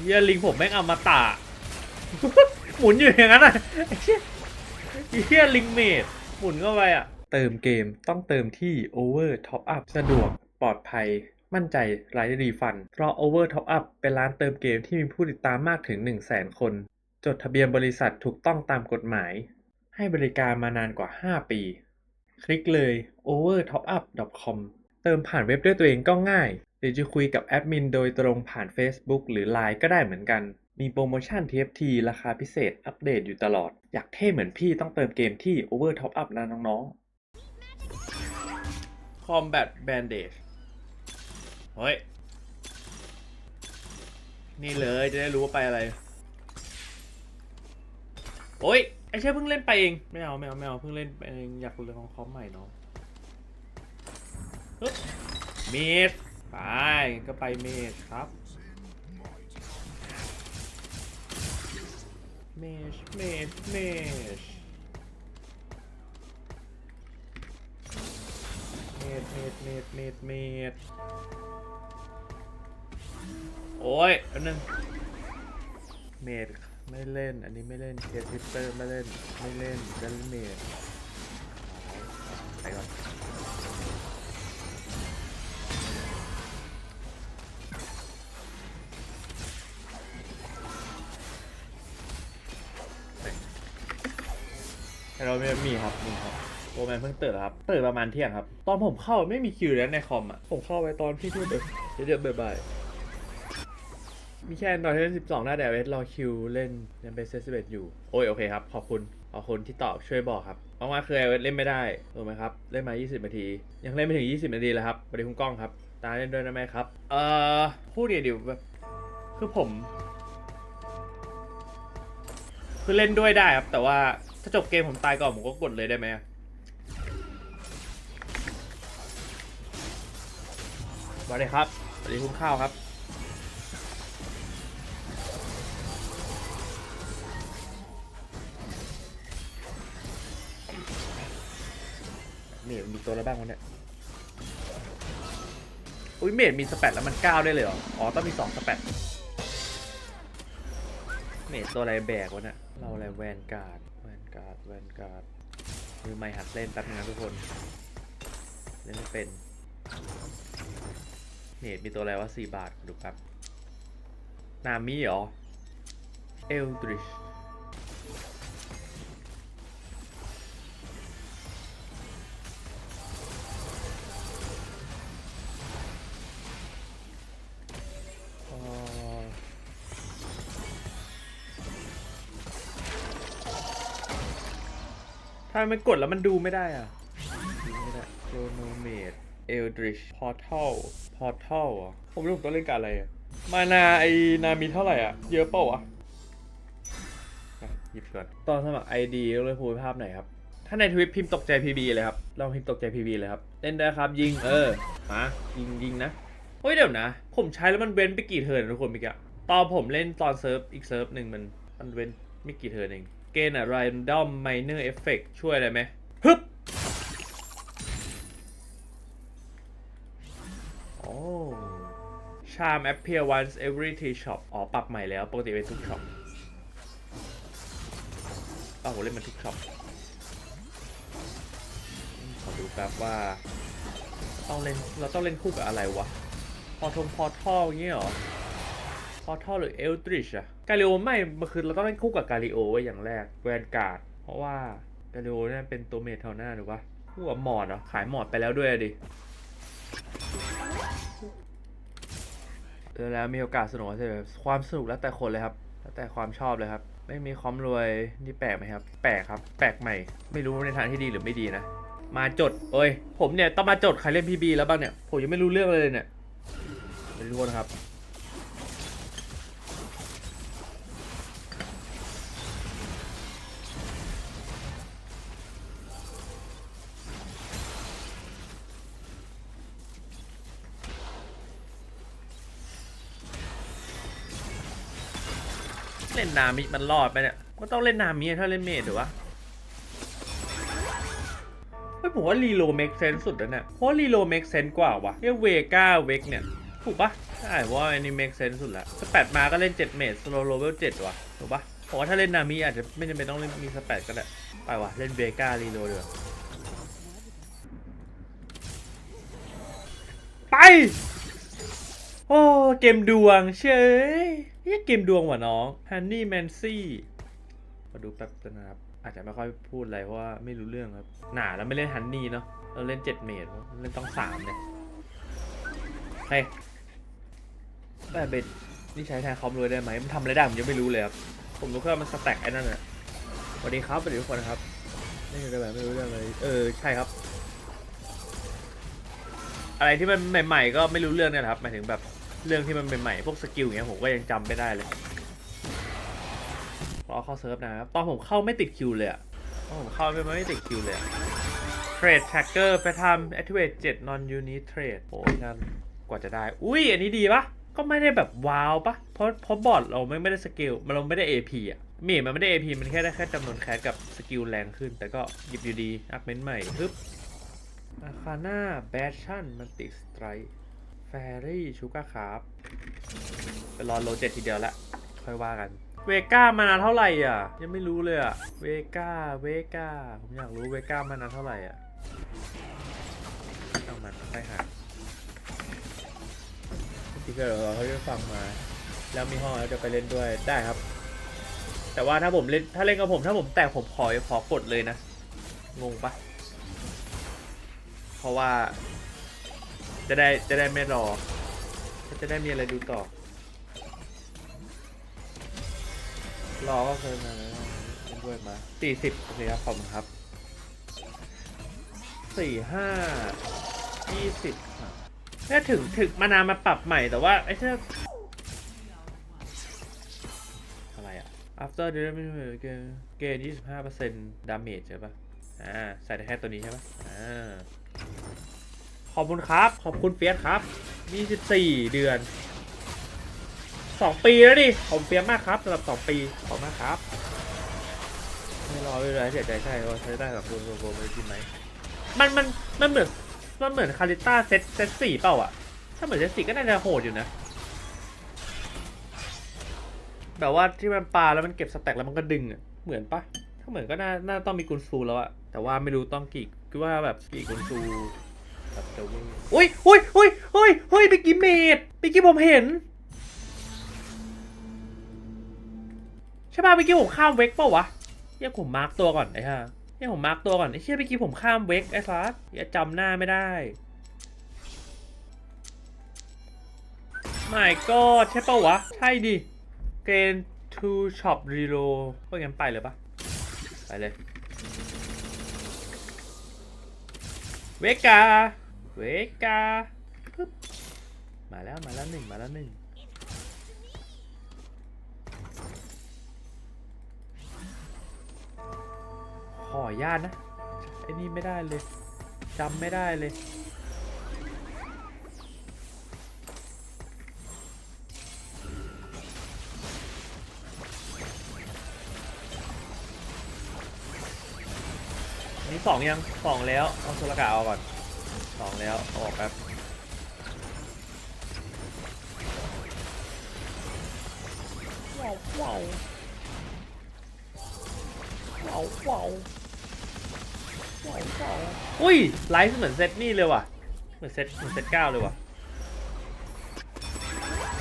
เฮียลิงผมแม่งเอามาตาหมุนอยู่อย่างนั้นอะไอ้เฮียลิงเมดหมุนเข้าไปอะ เติมเกมต้องเติมที่ Over Top Up สะดวกปลอดภัยมั่นใจไร้รีฟัน เพราะ Over Top Up เป็นร้านเติมเกมที่มีผู้ติดตามมากถึง 1 0 0 0 0แสนคน จดทะเบียนบริษัทถูกต้องตามกฎหมาย ให้บริการมานานกว่า 5 ปี คลิกเลย overtopup.com เติมผ่านเว็บด้วยตัวเองก็ง่าย หรือจะคุยกับแอดมินโดยตรงผ่าน Facebook หรือ Line ก็ได้เหมือนกัน มีโปรโมชั่น TFT ราคาพิเศษอัปเดตอยู่ตลอด อยากเท่เหมือนพี่ต้องเติมเกมที่ Overtopup นะน้องๆ Combat Bandage เฮ้ย นี่เลยจะได้รู้ว่าไปอะไร โอ้ยไอ้เช่เพิ่งเล่นไปเอง ไม่เอาไม่เอาไม่เอาเพิ่งเล่นไปเองอยากเล่นของคอมใหม่เนาะฮึบเมด ไปก็ไปเมดครับ เมชเมชเมชเมดเมดเมดเมดเมดโอ้ยอันนึงเมดไม่เล่น อันนี้ไม่เล่นเทียทิปเตอร์ไม่เล่น ไม่เล่นจะเล่นเมดไปก่อน เราไม่มีครับมีครับโอแมนเพิ่งตื่นครับตื่นประมาณเที่ยงครับ ตอนผมเข้าไม่มีคิวแล้วในคอมอะผมเข้าไปตอนพี่ที่เดือดเดือดบ่ายมีแค่ตอนที่เล่น12 หน้าแดดเวทรอคิวเล่นยังเป็นเซสเบตอยู่ โอ้ยโอเคครับขอบคุณขอบคุณที่ตอบช่วยบอกครับเพราะว่าเคยเล่นไม่ได้ถูกไหมครับเล่นมา 20 นาที ยังเล่นไม่ถึง 20 นาทีเลยครับสวัสดีคุณก้องครับ ตาเล่นด้วยนะแม่ครับ เอ่อพูดเดี๋ยวเดี๋ยวแบบคือผม คือเล่นด้วยได้ครับแต่ว่า ถ้าจบเกมผมตายก่อนผมก็กดเลยได้ไหมอะสวัสดีครับสวัสดีคุณข้าวครับเมดมีตัวอะไรบ้างวะเนี่ย อุ้ยเมดมีสแปดแล้วมันก้าวได้เลยเหรอ อ๋อต้องมีสองสแปดเมดตัวอะไรแบกวะเนี่ย เราอะไรแวนการ์ด การ์ดแวนการ์ดมือไม่หัดเล่นแป๊บนึงนะทุกคน เล่นไม่เป็นเนตมีตัวอะไรวะสี่บาทดูครับนามิเหรอเอลดริช ถ้ามันกดแล้วมันดูไม่ได้อะดูไม่ได้โ o โนเมดเอลดริชพอร์ทัลพอร์ทัลอะผมไม่รู้ผมต้องเล่นการอะไรอะ มานาไอนามีเท่าไหร่อะ เยอะเปล่าวะอะหยิบก่อน ตอนสมัคร ID เลยพูดภาพไหนครับ ถ้าในทวิตพิมพ์ตกใจ PB เลยครับ ลองพิมพ์ตกใจ PB เลยครับ เล่นได้ครับยิง เออฮะยิงยิงนะ เฮ้ยเดี๋ยวนะ ผมใช้แล้วมันเว้นไปกี่เทิร์นนะทุกคนเมื่อกี้ตอนผมเล่นตอนเซิร์ฟอีกเซิร์ฟหนึ่งมันมันเว้นไม่กี่เทิร์นเอง เกณฑ์อะ random minor effect ช่วยอะไรไหมฮึบโอ้ charm appear once every three shop อ๋อ ปรับใหม่แล้ว ปกติเป็นทุกช็อปอ้าวผมเล่นมันทุกช็อปขอดูแป๊บว่าต้องเล่นเราต้องเล่นคู่กับอะไรวะ พอทงพอท่ออย่างเงี้ยเหรอ พอท่อหรือเอลตริชอะกาลิโอไม่มันคือเราต้องเล่นคู่กับกาลิโอไว้อย่างแรกแวนการ์ดเพราะว่ากาลิโอเนี่ยเป็นตัวเมทเท่าหน้าหรือวะคู่กับหมอดเหรอขายหมอดไปแล้วด้วยดิเออแล้วมีโอกาสสนุกใช่ไหมความสนุกแล้วแต่คนเลยครับ แล้วแต่ความชอบเลยครับ ไม่มีความรวยนี่แปลกไหมครับ แปลกครับ แปลกใหม่ ไม่รู้ในทางที่ดีหรือไม่ดีนะ มาจดเอ้ย ผมเนี่ยต้องมาจดใครเล่นพีบีแล้วบ้างเนี่ย ผมยังไม่รู้เรื่องเลยเนี่ยไปดูกันครับ เล่นนามิมันรอดไปเนี่ยก็ต้องเล่นนามิถ้าเล่นเมดถือวะเฮ้ยผมว่ารีโลเมกเซนสุดแล้วเนี่ยเพราะรีโลเมกเซนกว่าวะเรียกเวก้าเวกเนี่ยถูกปะใช่เพราะว่าอันนี้ make sense สุดละสแปดมาก็เล่น7เมตร slow level 7ว่ะถูกปะผมว่าถ้าเล่นนามิอาจจะไม่จำเป็นต้องเล่นมีสแปดก็ได้ไปว่ะเล่นเบก้ารีโลดดีกว่าไป โอ้ เกมดวงเชย นี่เกมดวงว่ะน้องฮันนี่แมนซี่มาดูแป๊บนึงนะครับ อาจจะไม่ค่อยพูดอะไรเพราะว่าไม่รู้เรื่องครับ หนาแล้วไม่เล่นฮันนี่เนาะ เราเล่น7เมตรเล่นต้อง3เนี่ยเฮ้ยแบบเบ็ดนี่ใช้แทนคอมรวยได้ไหมมันทำอะไรได้ผมยังไม่รู้เลยครับ ผมรู้แค่ว่ามันสแต็กไอ้นั่นน่ะสวัสดีครับสวัสดีทุกคนนะครับนี่คือแบบไม่รู้เรื่องเลยเออใช่ครับ อะไรที่มันใหม่ ๆ ก็ไม่รู้เรื่องเนี่ยแหละครับหมายถึงแบบ เรื่องที่มันใหม่ๆพวกสกิลอย่างเงี้ยผมก็ยังจำไม่ได้เลยรอเข้าเซิร์ฟนะครับตอนผมเข้าไม่ติดคิวเลยอะตอนผมเข้าไม่ไม่ติดคิวเลยอะ Trade Tracker ไปทำ Activate 7 Non Unit Trade โอ้ยงั้นกว่าจะได้ อุ้ยอันนี้ดีปะก็ไม่ได้แบบว้าวปะเพราะเพราะบอดเราไม่ไม่ได้สกิลมันเราไม่ได้ AP อะเมีมันไม่ได้ AP มันแค่ได้แค่จำนวนแคสกับสกิลแรงขึ้น แต่ก็หยิบอยู่ดีอัพเมนต์ใหม่ปึ๊บอาคาน่าแบชชั่นมันติดสไตรแฟรี่ชูการ์คร์บไปรอโลเจ็ดทีเดียวละ ค่อยว่ากัน เวก้ามานานเท่าไหร่อะ ยังไม่รู้เลยอะ เวก้า เวก้า ผมอยากรู้เวก้ามานานเท่าไหร่อะต้องมันไปหาที่เกิดเราเขาจะฟังมา แล้วมีห้องแล้วจะไปเล่นด้วยได้ครับ แต่ว่าถ้าผมเล่นถ้าเล่นกับผมถ้าผมแตกผมขอขอกดเลยนะ งงปะเพราะว่า จะได้จะได้ไม่รอ จะได้มีอะไรดูต่อ รอก็เคยมาแล้วด้วยมาสี่สิบโอเคครับขอบคุณครับสี่ห้ายี่สิบเนี่ยถึงถึงมานามาปรับใหม่แต่ว่าไอ้เช่นอะไรอะ after damage gain gain 25% damage ใช่ปะอ่า ใส่แค่ตัวนี้ใช่ปะอ่า ขอบคุณครับ ขอบคุณเฟียสครับ 24 เดือนสองปีแล้วดิ ผมเฟียมมากครับสำหรับสองปี ขอบมากครับ ไม่รอไม่เลยเสียใจใช่ว่าใช้ได้กับคุณโรโบไม่ได้กินไหม มันมันมันเหมือนมันเหมือนคาริต้าเซตเซตสี่เปล่าอะถ้าเหมือนเซตสี่ก็น่าจะโหดอยู่นะ แบบว่าที่มันปาแล้วมันเก็บสแต็กแล้วมันก็ดึงอะเหมือนปะถ้าเหมือนก็น่าน่าต้องมีกุนซูแล้วอะแต่ว่าไม่รู้ต้องกี่คือว่าแบบกี่กุนซู แบบจะวิ่งอุ้ยอุ้ยอุ้ยอุ้ยอุ้ยไปกี่เมตรไปกี่ผมเห็นใช่ป่ะเมื่อกี้ผมข้ามเวกเปล่าวะเฮียผมมาร์กตัวก่อนไอ้ห่าเฮียผมมาร์กตัวก่อนไอ้เชี่ยเมื่อกี้ผมข้ามเวกไอ้ซัสเฮียจำหน้าไม่ได้ไม่ก็ใช่ป่าวะ ใช่ดิเกนทูช็อปรีโลก็งั้นไปเลยปะไปเลย เวกา เวกาปึ๊บมาแล้วมาแล้วหนึ่งมาแล้วหนึ่งขออนุญาตนะไอ้นี่ไม่ได้เลยจำไม่ได้เลยนี่สองยังสองแล้วเอาโซลกาเอาก่อน องแล้วเอาออกแป๊บว้าวว้าวว้าวว้าวอุ้ยไลฟ์เหมือนเซตนี่เลยว่ะ เหมือนเซตเหมือนเซตเก้าเลยว่ะ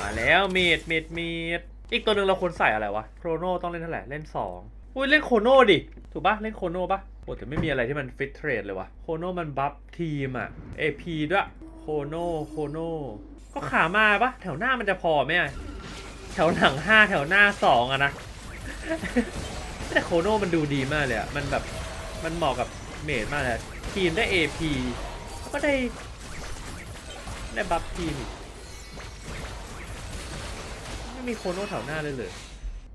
มาแล้วเมดเมดเมดอีกตัวหนึ่งเราควรใส่อะไรวะโครโนต้องเล่นเท่าไหร่เล่นสอง อุ้ยเล่นโคโน่ดิ ถูกปะเล่นโคโน่ปะโอ้แต่ไม่มีอะไรที่มันฟิตเทรดเลยวะโคโน่มันบัฟทีมอะ AP ด้วยโคโน่โคโน่ก็ขามาปะแถวหน้ามันจะพอไหมอะแถวหลังห้าแถวหน้าสองอะนะแต่โคโน่มันดูดีมากเลยอะมันแบบมันเหมาะกับเมดมากเลยทีมได้ AP แล้วก็ได้ได้บัฟทีม ไม่มีโคโน่แถวหน้าเลยเลย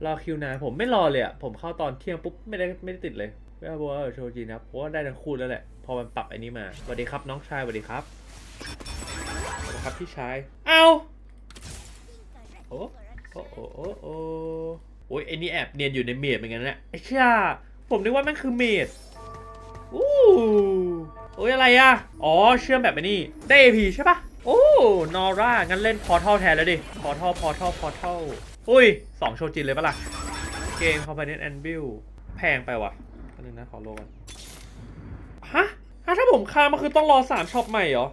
รอคิวนานผมไม่รอเลยอะผมเข้าตอนเที่ยงปุ๊บไม่ได้ไม่ได้ติดเลยไม่เอาบัวโชจีนะครับเพราะว่าได้ทั้งคู่แล้วแหละ พอมันปรับอ้นี้มาสวัสดีครับน้องชายสวัสดีครับสวัสดีครับพี่ชายเอาโอ้โอ้โอ้โอ้โอ้โอ้ยไอ้นี่แอบเนียนอยู่ในเมดเหมือนกันนะไอ้เชี่ยผมนึกว่ามันคือเมดอู้โอ้ยอะไรอะอ๋อเชื่อมแบบนี่ได้ AP ใช่ปะโอ้นอร่างั้นเล่นพอร์ทัลแทนแล้วดิพอร์ทัลพอร์ทัลพอร์ทัล อุ้ยสองโชจินเลยปะล่ะ เกมคอมพานีแอนบิลแพงไปว่ะอันนึงนะขอโลกันฮะฮะถ้าผมค้ามันคือต้องรอสามช็อปใหม่เหรอ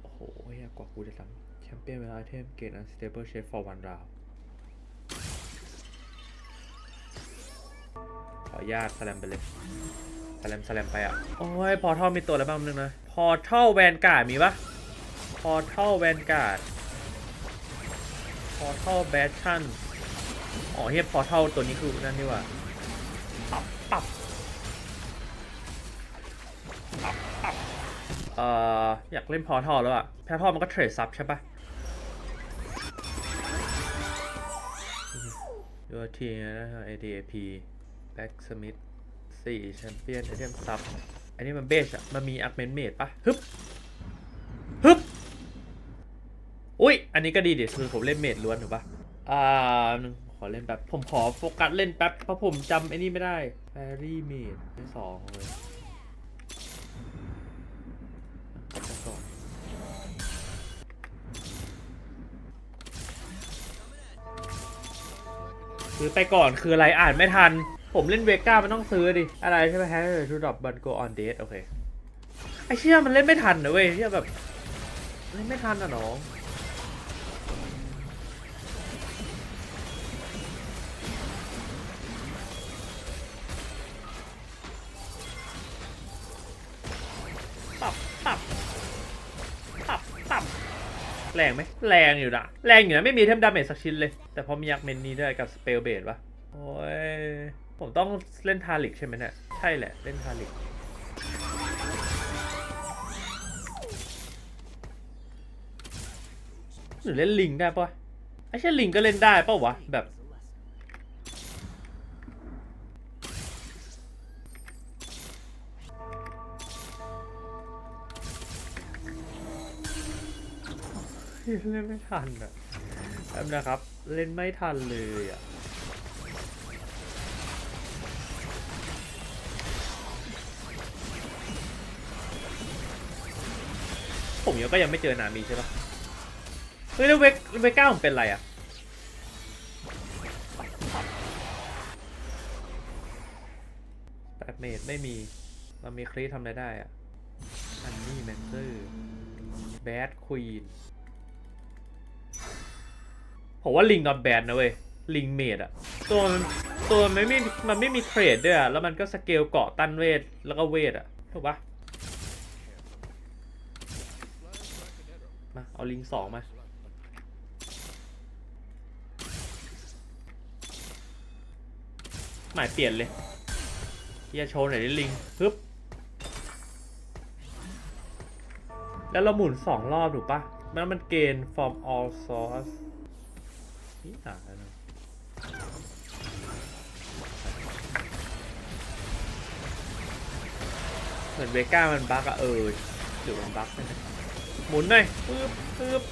โอ้โหเฮียกว่ากูจะทำแชมเปี้ยนเวลาไอเทมเกตอันสเตเบิลเชฟ for one round ขออนุญาตสลมไปเลยสลมสลมไปอะ โอ้ย พอทัลมีตัวอะไรบ้างนึงนะ พอทัลแวนการ์ดมีปะ พอทัลแวนการ์ดพอทัลแบชชั่นอ๋อเฮียพอทัลตัวนี้คือนั่นนี่หว่าปับปับปับปับเอ่ออยากเล่นพอทัลแล้วอะพอทัลมันก็เทรดซับใช่ปะตัวทีนะฮะ ADAP Back Smith 4 Champion Item Sub อันนี้มันเบสอะมันมี Augment Mate ปะฮึบฮึบ อุ้ย อันนี้ก็ดีดิคือผมเล่นเมดล้วนถูกปะอ่าหนึ่งขอเล่นแบบผมขอโฟกัสเล่นแป๊บเพราะผมจำไอ้นี่ไม่ได้แฟรี่เมดที่สองเลยก่อนซื้อไปก่อนคืออะไรอ่านไม่ทัน ผมเล่นเวก้ามันต้องซื้อดิ อะไรใช่ไหมฮะทูดรอปบันโกออนเดทโอเค ไอเชี่ยมันเล่นไม่ทันนะเว้ยเชี่ยแบบ เล่นไม่ทันอะน้อง รงไหมแรงอยู่นะแรงอยู่นะไม่มีเทมดาเมจสักชิ้นเลย แต่พอมียักษ์เมนนี้ด้วยกับสเปลเบดปะโอ้ยผมต้องเล่นทาริกใช่ไหมเนี่ยใช่แหละเล่นทาริกหรือเล่นลิงได้ปะไอ้เช่ลิงก็เล่นได้ปะวะแบบ เล่นไม่ทันอะแป๊บนะครับ เล่นไม่ทันเลยอะผมยังก็ยังไม่เจอนามีใช่ปะเฮ้ยแล้วเวกเวก้าผมเป็นไรอะแปดเมตรไม่มี มันมีครีททำอะไรได้อะอันนี้แมนเซอร์แบดควีน ผมว่าลิงนอตแบดนะเว้ยลิงเมดอะตัวมันตัวมันไม่มีมันไม่มีเทรดด้วยอะแล้วมันก็สเกลเกาะตันเวทแล้วก็เวทอะถูกปะมาเอาลิงสองมาหมายเปลี่ยนเลยเฮียโชว์หน่อยดิลิงฮึบแล้วเราหมุนสองรอบถูกปะแล้วมันเกณฑ์ from all source นี่ต่างกันเหมือนเวก้ามันบั๊กอะเออหรือมันบั๊กใช่ไหมหมุนหน่อยปึ๊บปึ๊บ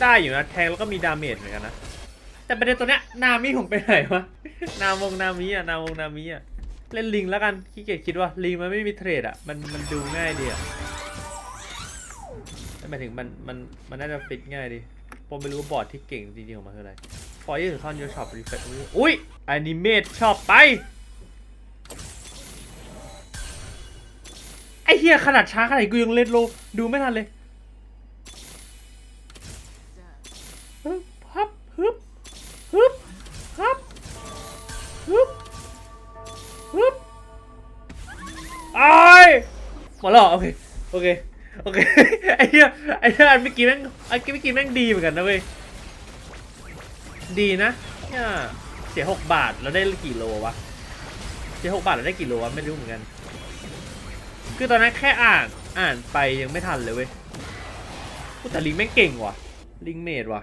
ได้อยู่นะแทงแล้วก็มีดาเมจเหมือนกันนะ แต่ประเด็นตัวเนี้ยนามิผมไปไหนวะ นามงนามิอะนามงนามิอะเล่นลิงแล้วกันขี้เกียจคิดว่าลิงมันไม่มีเทรดอะมันมันดูง่ายดีอะ หมายถึงมันมันมันน่าจะฟิตง่ายดีผมไม่รู้บอร์ดที่เก่งจริงๆของมันคืออะไรฟอยล์ถึงเข้ายูช็อปรีเฟซอุ้ยอนิเมตชอบไปไอเฮียขนาดช้าขนาดนี้กูยังเล่นโลดูไม่ทันเลยฮึบฮับฮึบฮึบฮับฮึบฮึบไอ้ายหมดแล้วเหรอโอเค โอเค โอเคไอ้เหี้ยไอ้เหี้ยอันเมื่อกี้แม่งไอ้เมื่อกี้แม่งดีเหมือนกันนะเว้ยดีนะเนี่ยเสียหกบาทแล้วได้กี่โลวะเสียหกบาทแล้วได้กี่โลวะไม่รู้เหมือนกัน คือตอนนั้นแค่อ่านอ่านไปยังไม่ทันเลยเว้ยพูดแต่ลิงแม่งเก่งว่ะ ลิงเมดว่ะ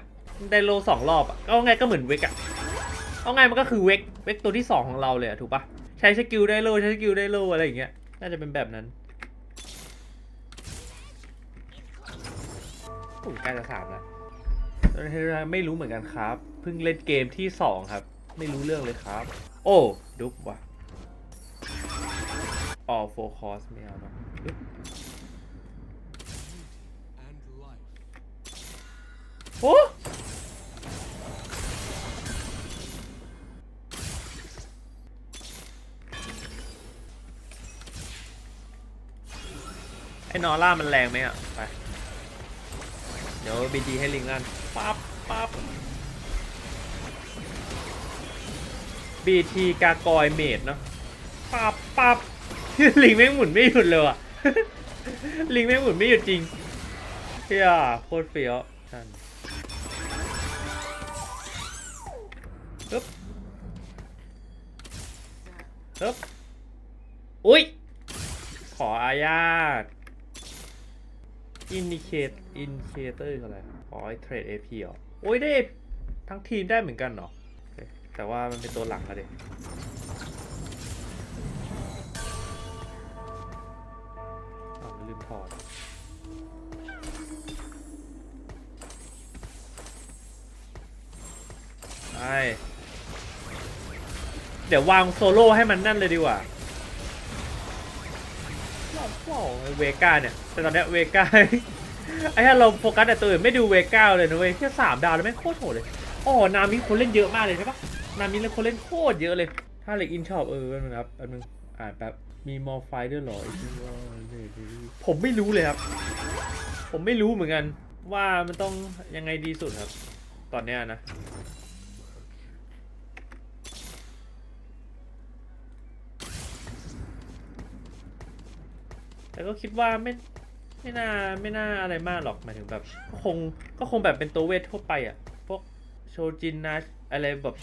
ได้โลสองรอบอะก็ไงก็เหมือนเวกอะเอาไงมันก็คือเวกเวกตัวที่สองของเราเลยอะถูกปะใช้สกิลได้โลใช้สกิลได้โลอะไรอย่างเงี้ยน่าจะเป็นแบบนั้น อ้ยใกล้จะสามแล้วไม่รู้เหมือนกันครับ เพิ่งเล่นเกมที่สองครับ ไม่รู้เรื่องเลยครับ โอ้ดุ๊บว่ะออโฟคอสไม่เอาเนอะโอ้ไอ้นอร่ามันแรงไหมอะ ไป เดี๋ยวบีจีให้ลิงลั่นปั๊บปั๊บบีทีกากอยเมดเนาะปั๊บปั๊บลิงแม่งหมุนไม่หยุดเลยว่ะลิงแม่งหมุนไม่หยุดจริงเฮียโคตรเฟี้ยวท่านปึ๊บปึ๊บอุ้ยขออาญาต indicate indicator คืออะไรอไอ้ trade AP เหรอ โอ้ยได้ทั้งทีมได้เหมือนกันเหรอ แต่ว่ามันเป็นตัวหลังอะเด็อ้าวลืมถอดใช่เดี๋ยววางโซโล่ให้มันนั่นเลยดีกว่า เวก้าเนี่ย แต่ตอนเนี้ยเวก้า ไอ้ถ้าเราโฟกัสแต่ตัวอื่นไม่ดูเวก้าเลยนะเว้ยแค่สามดาวแล้วแม่โคตรโหดเลยอ๋อนามิคนเล่นเยอะมากเลยใช่ปะนามิคนเล่นโคตรเยอะเลย ถ้าเล็กอินชอบเออแป๊บนึงครับแป๊บนึงอ่านแป๊บมีมอไฟด้วยหรอที่ว่าผมไม่รู้เลยครับ ผมไม่รู้เหมือนกัน ว่ามันต้องยังไงดีสุดครับ ตอนเนี้ยนะ แต่ก็คิดว่าไม่ไม่น่าไม่น่าอะไรมากหรอกหมายถึงแบบก็คงก็คงแบบเป็นตัวเวททั่วไปอะพวกโชจินนะอะไรแบบ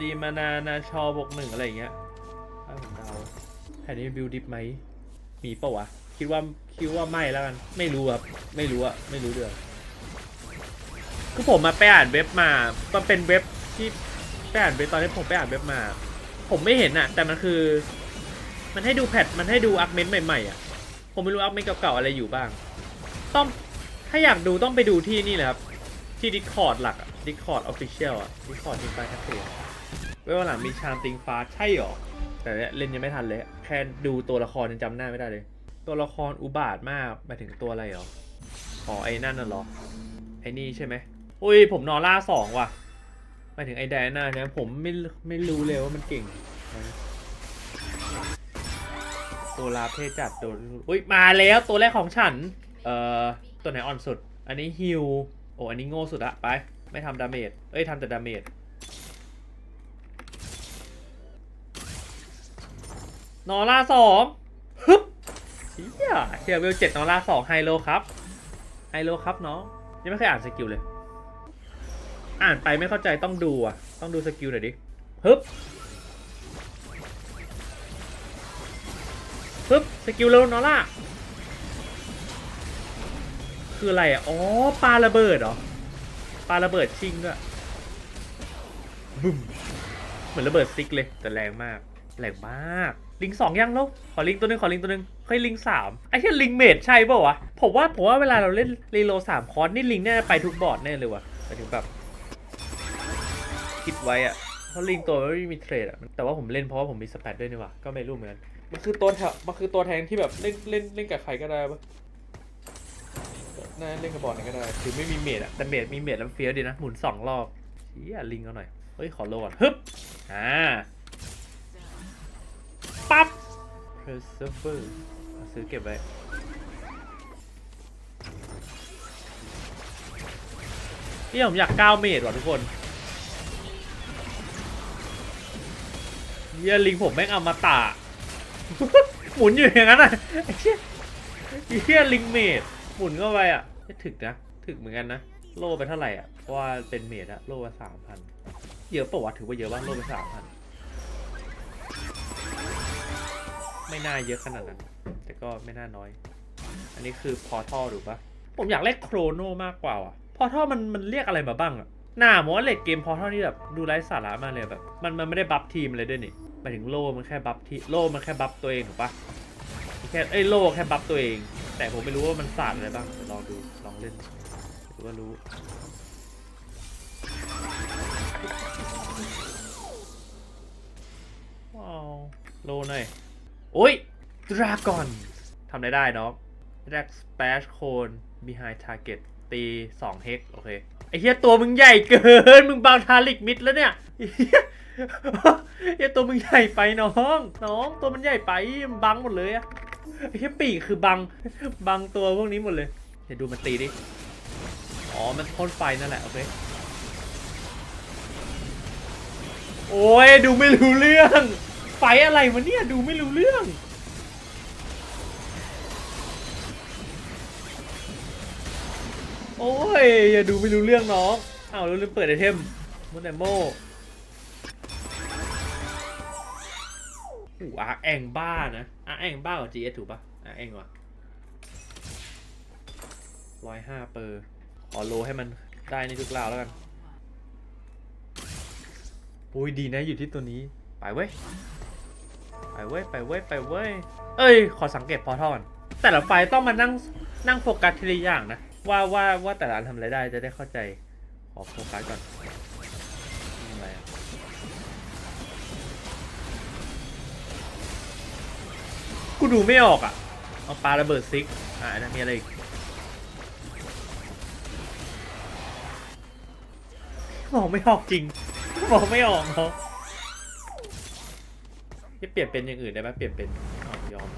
รีมานานาชอบวกหนึ่งอะไรอย่างเงี้ยถ้าผมเดาแผ่นนี้บิวดิฟไหมมีปะวะคิดว่าคิดว่าไม่แล้วกันไม่รู้ครับไม่รู้อะไม่รู้เรื่องคือผมมาไปอ่านเว็บมามันเป็นเว็บที่ไปอ่านเว็บตอนที่ผมไปอ่านเว็บมา ผมไม่เห็นอะแต่มันคือ มันให้ดูแพทมันให้ดูอาร์เมนต์ใหม่ๆอะ ผมไม่รู้อาร์เมนเก่าๆอะไรอยู่บ้าง ต้องถ้าอยากดูต้องไปดูที่นี่เลยครับ ที่ Discord หลักอะ Discord Official อะ Discord ทีมฟ้าแคสเซียเว้ยวันหลังมีชามติงฟ้าใช่หรอ แต่เนี่ยเล่นยังไม่ทันเลย แค่ดูตัวละครยังจำหน้าไม่ได้เลย ตัวละครอุบาทมากมาถึงตัวอะไรหรอ อ๋อไอ้นั่นน่ะหรอ ไอ้นี่ใช่ไหมอุ้ยผมนอร่าสองว่ะมาถึงไอ้แดนน่าใช่ไหมผมไม่ไม่รู้เลยว่ามันเก่ง ตัวลาเพศจัดโดนอุ้ยมาแล้วตัวแรกของฉัน เอ่อ ตัวไหนอ่อนสุด อันนี้ฮิวโอ้อันนี้โง่สุดอะไป ไม่ทำดาเมจ เอ้ยทำแต่ดาเมจ นอร่าสองฮึบเฮียเฮียเวลเจ็ดนอร่าสองไฮโลครับ ไฮโลครับน้องยังไม่เคยอ่านสกิลเลย อ่านไปไม่เข้าใจต้องดูอะต้องดูสกิลหน่อยดิฮึบ ปึ๊บสกิลเร็วนอล่าคืออะไรอ๋อปลาระเบิดเหรอปลาระเบิดชิงด้วยบึ้มเหมือนระเบิดซิกเลยแต่แรงมากแรงมาก ลิงสองยังแล้วขอลิงตัวหนึงขอลิงตัวหนึงเฮ้ยลิงสามไอ้ที่ลิงเมดใช่ป่าวะผมว่าผมว่าเวลาเราเล่นรีโลสามคอร์สนี่ลิงเนี่ยไปทุกบอร์ดแน่เลยวะหมาถึงแบบคิดไว้อะเพราะลิงตัวไม่มีเทรดอะแต่ว่าผมเล่นเพราะว่าผมมีสแปดด้วยนี่ว่าก็ไม่รู้เหมือนกัน มันคือตัวแถวมันคือตัวแทงที่แบบเล่นเล่นเล่นกับใครก็ได้ปะน่าเล่นกับบอลไหนก็ได้คือไม่มีเมดอะแต่เมดมีเมดแล้วเฟี้ยวดีนะหมุนสองรอบเฮียลิงเอาหน่อยเฮ้ยขอโลก่อนฮึบอ่าปั๊บ preserver ซื้อเก็บไว้นี่ผมอยากก้าวเมดว่ะทุกคนเฮียลิงผมแม่งเอามาตา หมุนอยู่อย่างนั้นอะไอ้เหี้ยไอ้เฮียลิงเมดหมุนเข้าไปอะไม่ถึกนะถึกเหมือนกันนะโล่ไปเท่าไหร่อะเพราะว่าเป็นเมดอะโล่ไปสามพันเยอะปะวะถือว่าเยอะว่างโล่ไปสามพันไม่น่าเยอะขนาดนั้น แต่ก็ไม่น่าน้อย อันนี้คือพอท่อถูกปะผมอยากเล่นโครโนมากกว่าอะพอท่อมันมันเรียกอะไรมาบ้างอะหน้ามว่าเลดเกมพอท่อนี่แบบดูไร้สาระมากเลยแบบ มันมันไม่ได้บัฟทีมเลยด้วยนี่ายถึงโล่มันแค่บัฟที่โล่มันแค่บัฟตัวเองถูกปะแค่เอ้โล่แค่บัฟตัวเอง แต่ผมไม่รู้ว่ามันศาสตร์อะไรบ้างเดี๋ยวลองดูลองเล่นดูว่ารู้โลหน่อยโอ้ยดราก้อนทำอะไรได้เนาะแรกสเปชโคน behind target ตี2เฮกโอเคไอ้เหี้ยตัวมึงใหญ่เกิน มึงบางทาลิกมิดแล้วเนี่ย ไอ้เหี้ยไอ้ตัวมึงใหญ่ไปน้อง น้องตัวมันใหญ่ไปมันบังหมดเลยอะไอ้เหี้ยปีกคือบังบังตัวพวกนี้หมดเลย เดี๋ยวดูมันตีดิ อ๋อ มันพ่นไฟนั่นแหละ โอเค โอ้ยดูไม่รู้เรื่อง ไฟอะไรวะเนี่ยดูไม่รู้เรื่องโอ้ย อย่าดูไม่รู้เรื่องน้องอ้าวเราลืมเปิดไอเทมมุนไอโมโอ้ อาร์แองบ้านะอาร์แองบ้ากว่า GS ถูกปะอาร์แองวะร้อยห้าเปอร์ขอโลให้มันได้ในทุกราวแล้วกันโอ้ยดีนะอยู่ที่ตัวนี้ ไปเว้ย ไปเว้ย ไปเว้ย ไปเว้ย เอ้ย ขอสังเกตพอทอน แต่ละไฟต้องมานั่งนั่งโฟกัสทีละอย่างนะ ว่าว่าว่าแต่ละอันทำอะไรได้จะได้เข้าใจ ขอโฟกัสก่อน กูดูไม่ออกอะ เอาปลาระเบิดซิก อ่านะมีอะไรอีก มองไม่ออกจริง มองไม่ออกเนาจะเปลี่ยนเป็นอย่างอื่นได้ไหมเปลี่ยนเป็นอ๋อยอม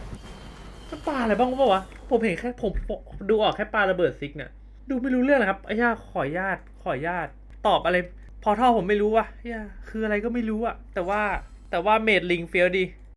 จะปลาอะไรบ้างวะวะ ผมเห็นแค่ผมผมดูออกแค่ปลาระเบิดซิกเนี่ย ดูไม่รู้เรื่องนะครับไอ้ย่าขออนุญาตขออนุญาตตอบอะไร พอท่อผมไม่รู้ว่ะเฮียคืออะไรก็ไม่รู้อะแต่ว่าแต่ว่าเมดลิงเฟียวดี